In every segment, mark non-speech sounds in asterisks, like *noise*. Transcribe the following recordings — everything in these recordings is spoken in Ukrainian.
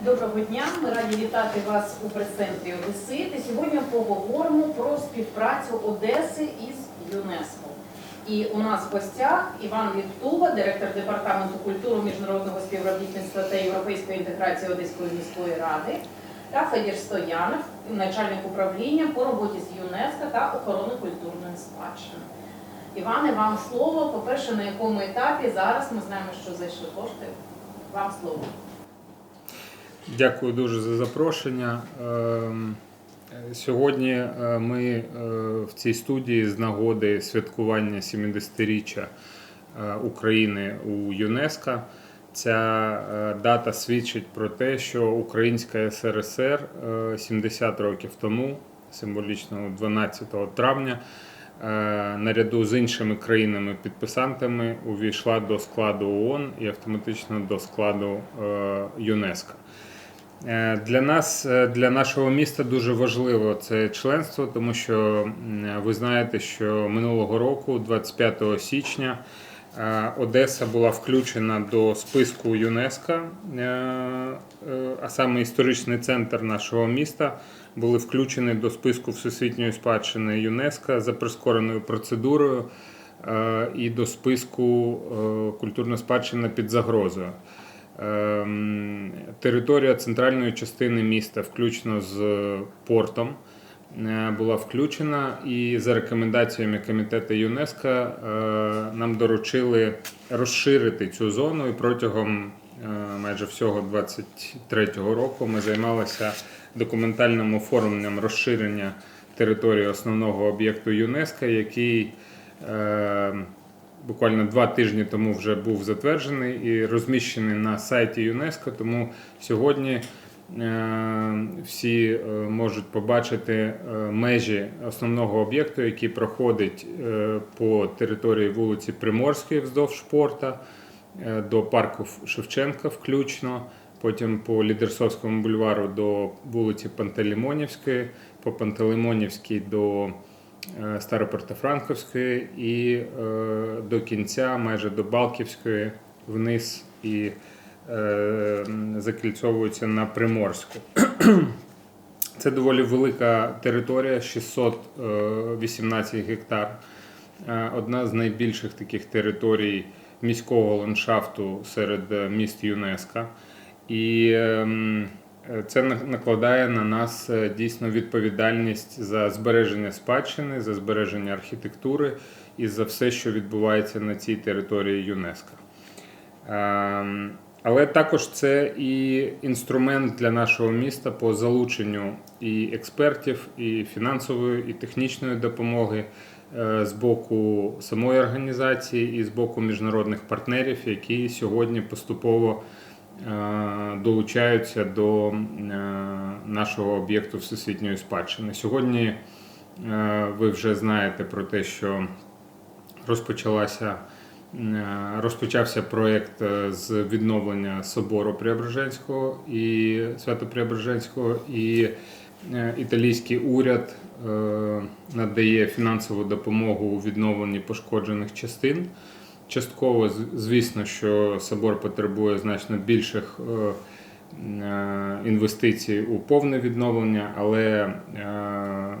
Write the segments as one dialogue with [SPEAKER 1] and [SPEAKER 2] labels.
[SPEAKER 1] Доброго дня, ми раді вітати вас у прес-центрі Одесит. І сьогодні поговоримо про співпрацю Одеси із ЮНЕСКО. І у нас в гостях Іван Ліптуба, директор департаменту культури, міжнародного співробітництва та європейської інтеграції Одеської міської ради, та Федір Стоянов, начальник управління по роботі з ЮНЕСКО та охорони культурної спадщини. Іване, вам слово. По-перше, на якому етапі зараз ми знаємо, що зайшли кошти. Вам слово.
[SPEAKER 2] Дякую дуже за запрошення. Ем, Сьогодні е, ми е, в цій студії з нагоди святкування 70-річчя е, України у ЮНЕСКО. Ця дата свідчить про те, що Українська СРСР е, 70 років тому, символічно 12 травня, наряду з іншими країнами-підписантами увійшла до складу ООН і автоматично до складу ЮНЕСКО. Е, Для нас, е, для нашого міста дуже важливо це членство, тому що ви знаєте, що минулого року, 25 січня, е, Одеса була включена до списку ЮНЕСКО, е, е, а саме історичний центр нашого міста були включені до списку всесвітньої спадщини ЮНЕСКО за прискореною процедурою е, і до списку е, культурної спадщини під загрозою. Ем, Територія центральної частини міста, включно з портом, е, була включена, і за рекомендаціями комітету ЮНЕСКО е, нам доручили розширити цю зону. І протягом е, майже всього 23-го року ми займалися документальним оформленням розширення території основного об'єкту ЮНЕСКО, який буквально два тижні тому вже був затверджений і розміщений на сайті ЮНЕСКО. Тому сьогодні е, всі е, можуть побачити е, межі основного об'єкту, який проходить по території вулиці Приморської вздовж порта до парку Шевченка включно. Потім по Лідерсовському бульвару до вулиці Пантелеймонівської, по Пантелеймонівській до е, Старопортофранковської і е, до кінця, майже до Балківської, вниз і е, закільцовується на Приморську. *clears throat* Це доволі велика територія, 618 гектар. Одна з найбільших таких територій міського ландшафту серед міст ЮНЕСКО. І ем, це накладає на нас е, дійсно відповідальність за збереження спадщини, за збереження архітектури і за все, що відбувається на цій території ЮНЕСКО. Ем, Але також це і інструмент для нашого міста по залученню і експертів, і фінансової, і технічної допомоги е, з боку самої організації і з боку міжнародних партнерів, які сьогодні поступово е, долучаються до е, нашого об'єкту всесвітньої спадщини. Сьогодні е, ви вже знаєте про те, що розпочалася. Е, Розпочався проєкт е, з відновлення собору Преображенського і Свято-Преображенського, і е, італійський уряд е, надає фінансову допомогу у відновленні пошкоджених частин. Частково, звісно, що собор потребує значно більших е, е, інвестицій у повне відновлення, але е,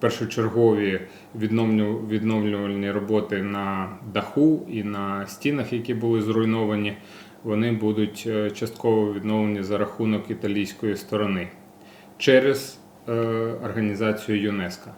[SPEAKER 2] першочергові відновлювальні роботи на даху і на стінах, які були зруйновані, вони будуть частково відновлені за рахунок італійської сторони через організацію ЮНЕСКО.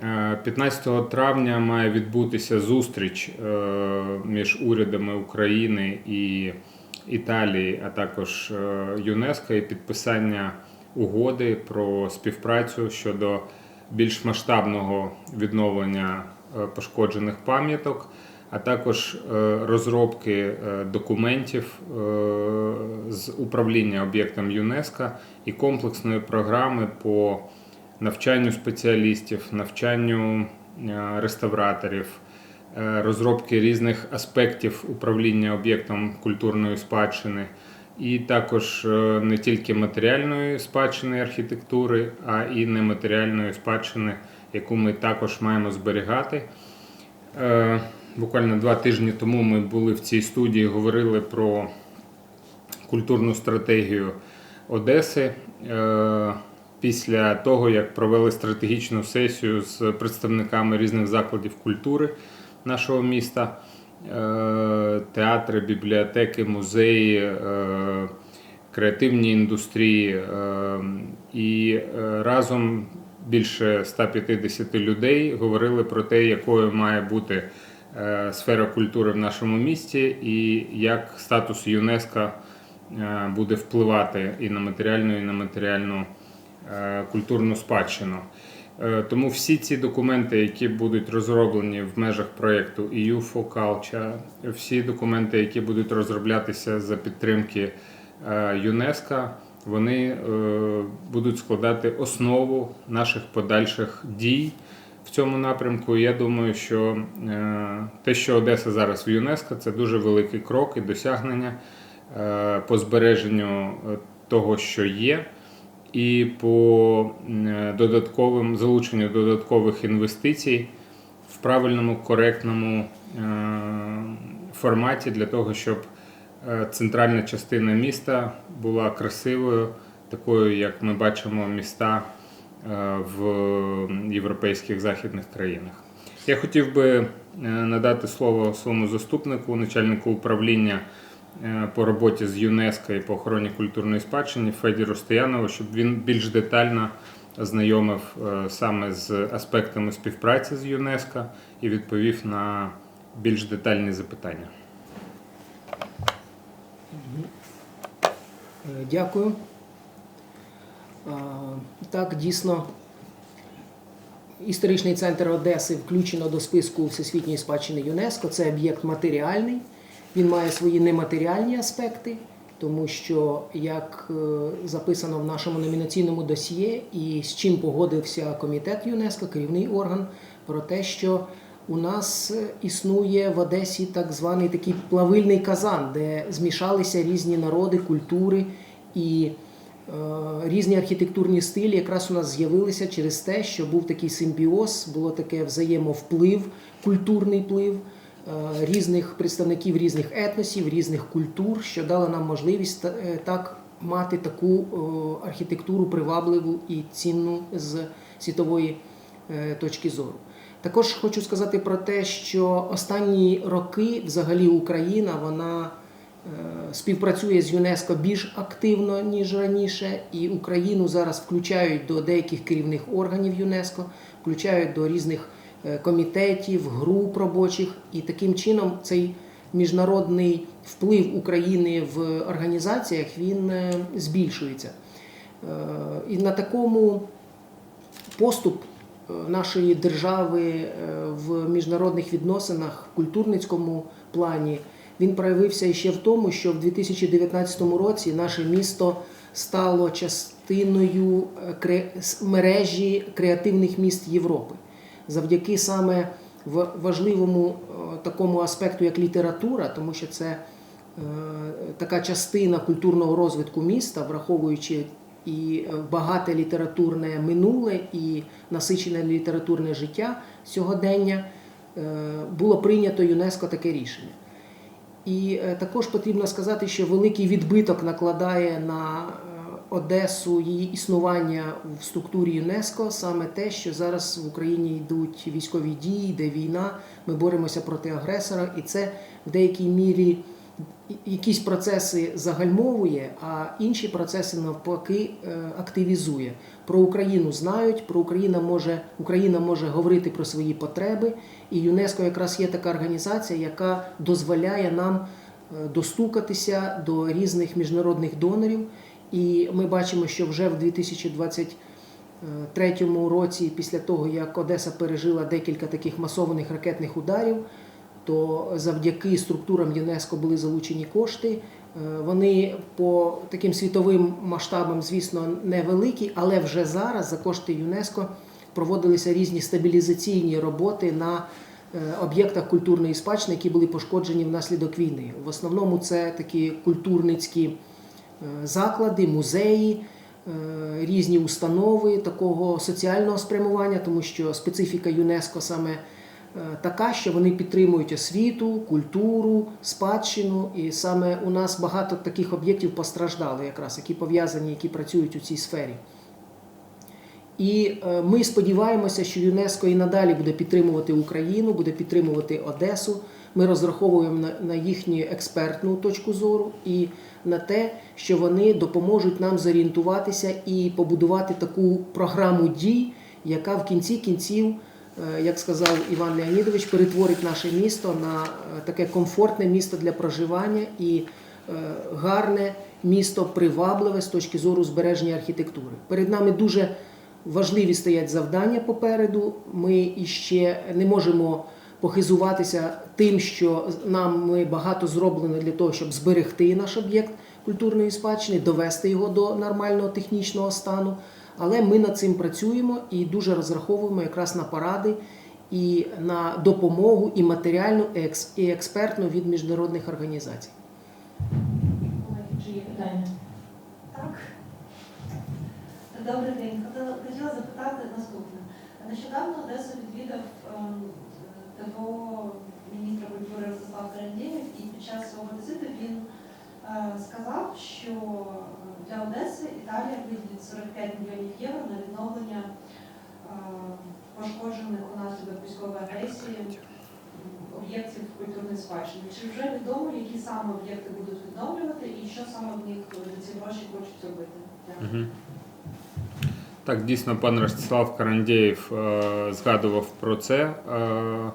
[SPEAKER 2] Е, 15 травня має відбутися зустріч е, між урядами України і Італії, а також е, ЮНЕСКО і підписання угоди про співпрацю щодо більш масштабного відновлення е, пошкоджених пам'яток, а також е, розробки е, документів е, з управління об'єктом ЮНЕСКО і комплексної програми по навчанню спеціалістів, навчанню е, реставраторів, е, розробки різних аспектів управління об'єктом культурної спадщини, і також е, не тільки матеріальної спадщини архітектури, а і нематеріальної спадщини, яку ми також маємо зберігати. Буквально два тижні тому ми були в цій студії, говорили про культурну стратегію Одеси. Після того, як провели стратегічну сесію з представниками різних закладів культури нашого міста, е, театри, бібліотеки, музеї, е, креативні індустрії. е, І разом більше 150 людей говорили про те, якою має бути сфера культури в нашому місті, і як статус ЮНЕСКО буде впливати і на матеріальну, і на матеріальну культурну спадщину. Е, Тому всі ці документи, які будуть розроблені в межах проєкту EU for Culture, всі документи, які будуть розроблятися за підтримки е, ЮНЕСКО, вони е, будуть складати основу наших подальших дій в цьому напрямку. Я думаю, що е, те, що Одеса зараз в ЮНЕСКО, це дуже великий крок і досягнення е, по збереженню е, того, що є, і по е, додатковим залученню додаткових інвестицій в правильному, коректному е, форматі для того, щоб е, центральна частина міста була красивою, такою, як ми бачимо міста в європейських західних країнах. Я хотів би надати слово своєму заступнику, начальнику управління по роботі з ЮНЕСКО і по охороні культурної спадщини Федіру Стоянову, щоб він більш детально ознайомив е, саме з аспектами співпраці з ЮНЕСКО і відповів на більш детальні запитання.
[SPEAKER 3] Е, Дякую. Так, дійсно, історичний центр Одеси включено до списку Всесвітньої спадщини ЮНЕСКО. Це об'єкт матеріальний. Він має свої нематеріальні аспекти, тому що, як е, записано в нашому номінаційному досьє, і з чим погодився комітет ЮНЕСКО, керівний орган, про те, що у нас е, існує в Одесі так званий такий плавильний казан, де змішалися різні народи, культури і е, різні архітектурні стилі. Якраз у нас з'явилися через те, що був такий симбіоз, було таке взаємовплив, культурний вплив е, різних представників різних етносів, різних культур, що дало нам можливість е, так мати таку е, архітектуру привабливу і цінну з світової е, точки зору. Також хочу сказати про те, що останні роки взагалі Україна вона е, співпрацює з ЮНЕСКО більш активно ніж раніше, і Україну зараз включають до деяких керівних органів ЮНЕСКО, включають до різних е, комітетів, груп робочих, і таким чином цей міжнародний вплив України в організаціях він е, збільшується. Е, І на такому поступ е, нашої держави е, в міжнародних відносинах в культурницькому плані він проявився ще в тому, що в 2019 році наше місто стало частиною е, мережі креативних міст Європи. Завдяки саме важливому е, такому аспекту, як література, тому що це е, така частина культурного розвитку міста, враховуючи і е, багате літературне минуле, і насичене літературне життя сьогодення, було прийнято ЮНЕСКО таке рішення. І також потрібно сказати, що великий відбиток накладає на Одесу її існування в структурі ЮНЕСКО саме те, що зараз в Україні йдуть військові дії, йде війна, ми боремося проти агресора, і це в деякій мірі якісь процеси загальмовує, а інші процеси навпаки е, активізує. Про Україну знають, про Україна може Україна може говорити про свої потреби, і ЮНЕСКО якраз є така організація, яка дозволяє нам е, достукатися до різних міжнародних донорів. І ми бачимо, що вже в 2023 році, після того як Одеса пережила декілька таких масованих ракетних ударів, то завдяки структурам ЮНЕСКО були залучені кошти. Е, Вони по таким світовим масштабам, звісно, невеликі, але вже зараз за кошти ЮНЕСКО проводилися різні стабілізаційні роботи на е, об'єктах культурної спадщини, які були пошкоджені внаслідок війни. В основному це такі культурницькі заклади, музеї, е, різні установи такого соціального спрямування, тому що специфіка ЮНЕСКО саме е, така, що вони підтримують освіту, культуру, спадщину. І саме у нас багато таких об'єктів постраждали, якраз які пов'язані, які працюють у цій сфері. І е, ми сподіваємося, що ЮНЕСКО і надалі буде підтримувати Україну, буде підтримувати Одесу. Ми розраховуємо на, на їхню експертну точку зору і на те, що вони допоможуть нам зорієнтуватися і побудувати таку програму дій, яка в кінці кінців, е, як сказав Іван Леонідович, перетворить наше місто на е, таке комфортне місто для проживання і е, гарне місто привабливе з точки зору збереження архітектури. Перед нами дуже важливі стоять завдання попереду. Ми іще не можемо похизуватися тим, що нам ми багато зроблено для того, щоб зберегти наш об'єкт культурної спадщини, довести його до нормального технічного стану. Але ми над цим працюємо і дуже розраховуємо якраз на поради і на допомогу і матеріальну, і експертну від міжнародних організацій.
[SPEAKER 1] Чи є питання?
[SPEAKER 4] Так. Добрий день. Хотіла, хотіла запитати наступне. Нещодавно Одесу відвідав ем, ТВО міністра культури Ростислав Карандєєв, і під час свого візиту він е, сказав, що для Одеси Італія виділить 45 мільйонів євро на відновлення е, пошкоджених унаслідок військової агресії об'єктів культурної спадщини. Чи вже відомо, які саме об'єкти будуть відновлювати і що саме в них ці гроші хочуть зробити?
[SPEAKER 2] Так, дійсно, пан Ростислав Карандєєв е, згадував про це. Е, е,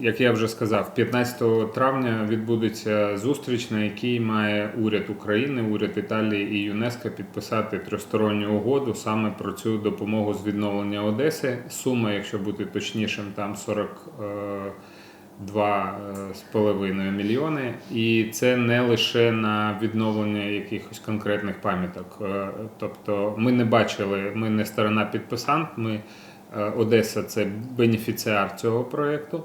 [SPEAKER 2] як я вже сказав, 15 травня відбудеться зустріч, на якій має уряд України, уряд Італії і ЮНЕСКО підписати тристоронню угоду саме про цю допомогу з відновлення Одеси. Сума, якщо бути точнішим, там 40. е, 2,5 мільйони, і це не лише на відновлення якихось конкретних пам'яток. Е, Тобто, ми не бачили, ми не сторона підписант. Ми е, Одеса це бенефіціар цього проєкту.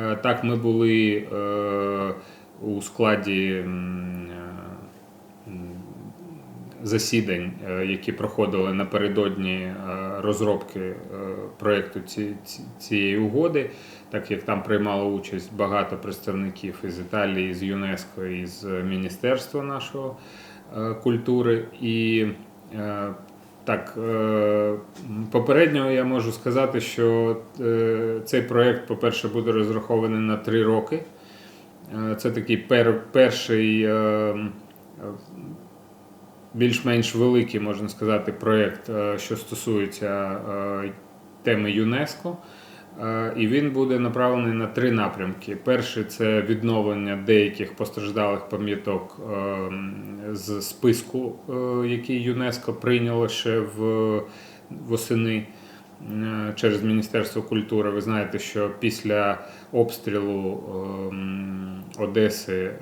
[SPEAKER 2] Е, Так, ми були е, у складі е, засідань, е, які проходили напередодні е, розробки е, проєкту ці- ці- цієї угоди, так як там приймало участь багато представників із Італії, з ЮНЕСКО і з Міністерства нашого е, культури. І е, так, е, попередньо я можу сказати, що е, цей проєкт, по-перше, буде розрахований на три роки. Е, Це такий пер, перший більш-менш великий, можна сказати, проєкт, що стосується теми ЮНЕСКО. Е, І він буде направлений на три напрямки. Перший це відновлення деяких постраждалих пам'яток е, з списку, е, який ЮНЕСКО прийняло ще в восени через Міністерство культури. Ви знаєте, що після обстрілу ем, Одеси е,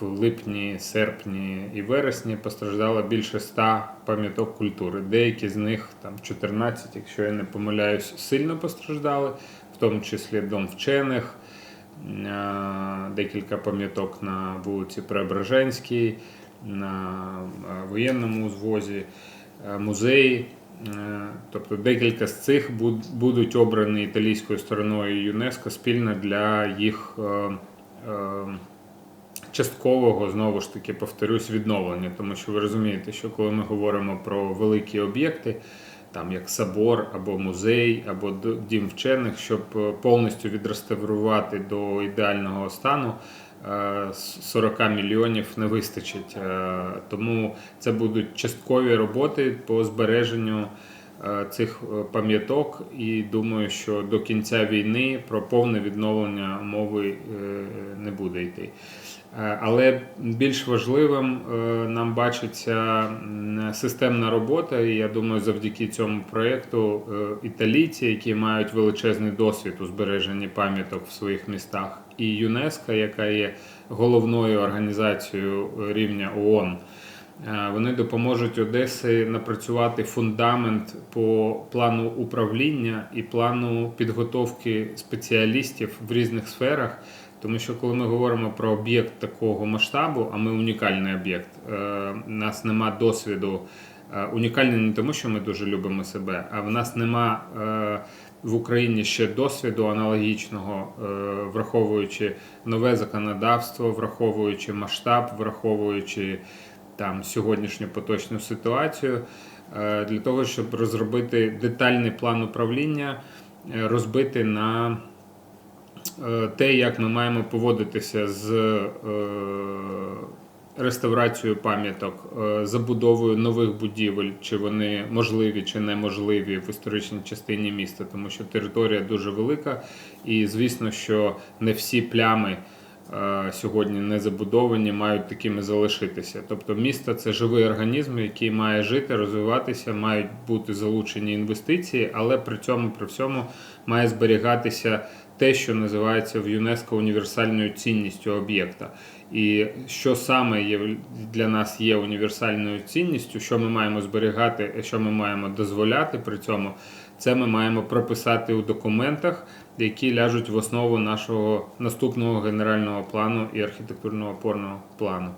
[SPEAKER 2] в липні, серпні і вересні постраждало більше 100 пам'яток культури. Деякі з них, там 14, якщо я не помиляюсь, сильно постраждали, в тому числі Дом вчених, е, декілька пам'яток на вулиці Преображенській, на е, воєнному узвозі, е, музеї. Е, Тобто декілька з цих будуть обрані італійською стороною ЮНЕСКО спільно для їх е, е, часткового, знову ж таки, повторюсь, відновлення. Тому що ви розумієте, що коли ми говоримо про великі об'єкти, там як собор або музей, або дім вчених, щоб повністю відреставрувати до ідеального стану. Е, 40 мільйонів не вистачить. Е, Тому це будуть часткові роботи по збереженню е, цих е, пам'яток. І думаю, що до кінця війни про повне відновлення мови е, не буде йти. Е, Але більш важливим е, нам бачиться системна робота, і я думаю, завдяки цьому проєкту е, італійці, які мають величезний досвід у збереженні пам'яток в своїх містах, і ЮНЕСКО, яка є головною організацією рівня ООН, вони допоможуть Одесі напрацювати фундамент по плану управління і плану підготовки спеціалістів в різних сферах. Тому що коли ми говоримо про об'єкт такого масштабу, а ми унікальний об'єкт, е, у нас нема досвіду Е, Унікальний не тому, що ми дуже любимо себе, а в нас нема е, в Україні ще досвіду аналогічного, е, враховуючи нове законодавство, враховуючи масштаб, враховуючи там сьогоднішню поточну ситуацію, е, для того, щоб розробити детальний план управління, е, розбити на е, те, як ми маємо поводитися з е, реставрацією пам'яток, е, забудовою нових будівель, чи вони можливі чи неможливі в історичній частині міста, тому що територія дуже велика, і звісно, що не всі плями. Е, Сьогодні не забудовані, мають такими залишитися. Тобто місто це живий організм, який має жити, розвиватися, мають бути залучені інвестиції, але при цьому при всьому має зберігатися те, що називається в ЮНЕСКО універсальною цінністю об'єкта. І що саме є для нас є універсальною цінністю, що ми маємо зберігати, що ми маємо дозволяти при цьому, це ми маємо прописати у документах, які ляжуть в основу нашого наступного генерального плану і архітектурного опорного плану.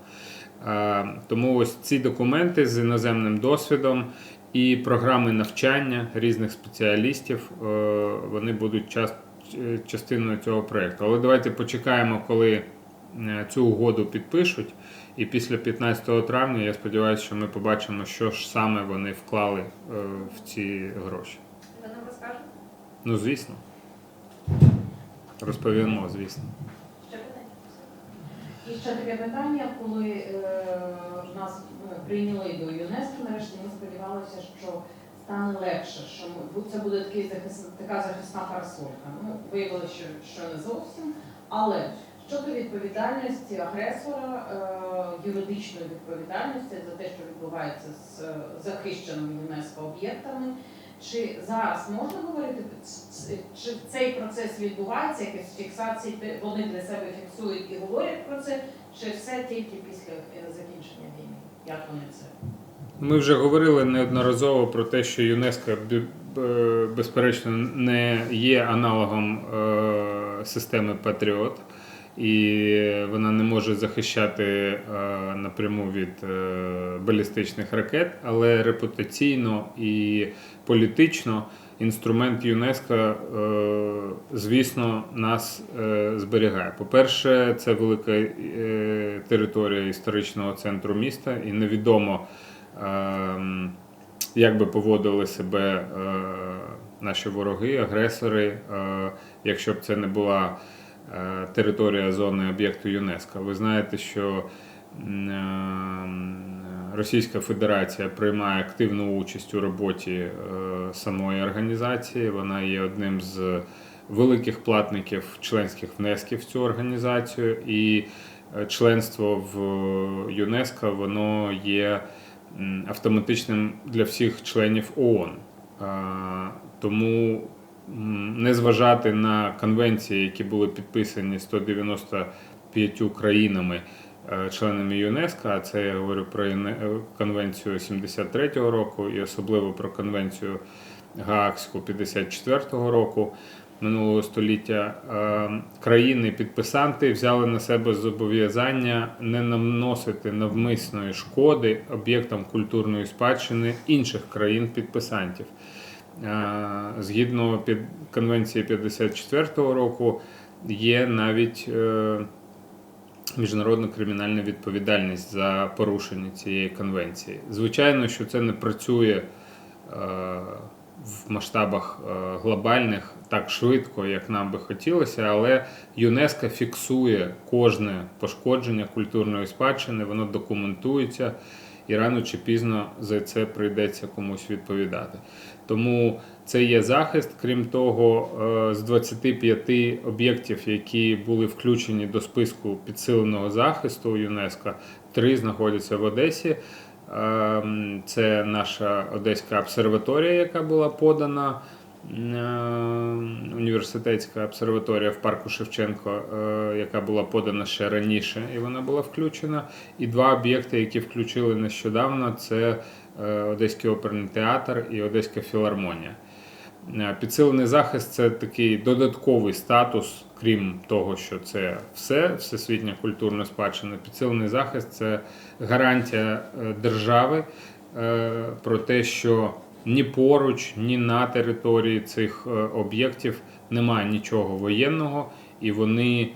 [SPEAKER 2] Тому ось ці документи з іноземним досвідом і програми навчання різних спеціалістів е, вони будуть час, е, частиною цього проєкту. Але давайте почекаємо, коли е, цю угоду підпишуть. І після 15 травня я сподіваюся, що ми побачимо, що ж саме вони вклали в ці гроші. Ну, звісно. Розповімо, звісно.
[SPEAKER 1] Ще питання? І ще таке питання, коли е, нас ну, прийняли до ЮНЕСКО, нарешті ми сподівалися, що стане легше, що це буде такий захис- така захисна парасолька. Ну, виявилося, що, що не зовсім. Але щодо відповідальності агресора, е, юридичної відповідальності за те, що відбувається з е, захищеними ЮНЕСКО об'єктами, чи зараз можна говорити, чи цей процес відбувається, якісь фіксації, вони для себе фіксують і говорять про це, чи все тільки після е, закінчення війни? Як вони це?
[SPEAKER 2] Ми вже говорили неодноразово про те, що ЮНЕСКО безперечно не є аналогом е, системи Патріот, і вона не може захищати е, напряму від балістичних ракет, але репутаційно і політично інструмент ЮНЕСКО, е, звісно, нас е, зберігає. По-перше, це велика е, територія історичного центру міста, і невідомо. Ем, як би поводили себе наші вороги, агресори, якщо б це не була територія зони об'єкту ЮНЕСКО. Ви знаєте, що м, е, Російська Федерація приймає активну участь у роботі е, самої організації. Вона є одним з великих платників членських внесків в цю організацію, і е, членство в ЮНЕСКО воно є автоматичним для всіх членів ООН. Тому не зважати на конвенції, які були підписані 195 країнами, е, членами ЮНЕСКО, а це я говорю про е, конвенцію 73-го року і особливо про конвенцію Гаагську 54-го року минулого століття. е, Країни-підписанти взяли на себе зобов'язання не наносити навмисної шкоди об'єктам культурної спадщини інших країн-підписантів. Е, Згідно під конвенції 54-го року є навіть міжнародна кримінальна відповідальність за порушення цієї конвенції. Звичайно, що це не працює е, в масштабах е, глобальних так швидко, як нам би хотілося, але ЮНЕСКО фіксує кожне пошкодження культурної спадщини, воно документується, і рано чи пізно за це прийдеться комусь відповідати. Тому це є захист. Крім того, е, з 25 об'єктів, які були включені до списку підсиленого захисту ЮНЕСКО, три знаходяться в Одесі. Ем, Це наша Одеська обсерваторія, яка була подана. ем, Університетська обсерваторія в парку Шевченко, е, яка була подана ще раніше, і вона була включена. І два об'єкти, які включили нещодавно, це е, Одеський оперний театр і Одеська філармонія. Е, Підсилений захист це такий додатковий статус, крім того, що це все, всесвітня культурна спадщина. Підсилений захист це гарантія е, держави е, про те, що ні поруч, ні на території цих об'єктів немає нічого воєнного, і вони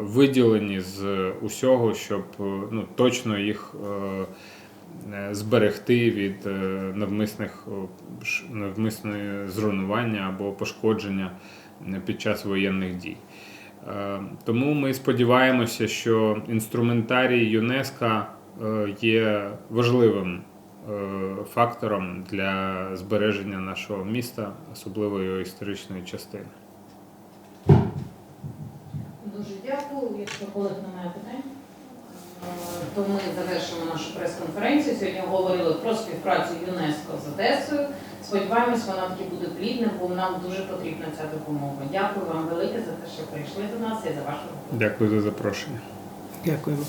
[SPEAKER 2] виділені з усього, щоб ну, точно їх зберегти від е, навмисних е, навмисної зруйнування або пошкодження е, під час воєнних дій. Е, Тому ми сподіваємося, що інструментарій ЮНЕСКО е, є важливим е, фактором для збереження нашого міста, особливо його історичної частини.
[SPEAKER 1] Дуже дякую. Якщо колег немає питань, е, то ми завершимо нашу прес-конференцію. Сьогодні говорили про співпрацю ЮНЕСКО з Одесою. Сподіваємось, вона таки буде плідним, бо нам дуже потрібна ця допомога. Дякую вам велике за те, що прийшли до нас і за вашу роботу.
[SPEAKER 2] Дякую за запрошення.
[SPEAKER 3] Дякуємо.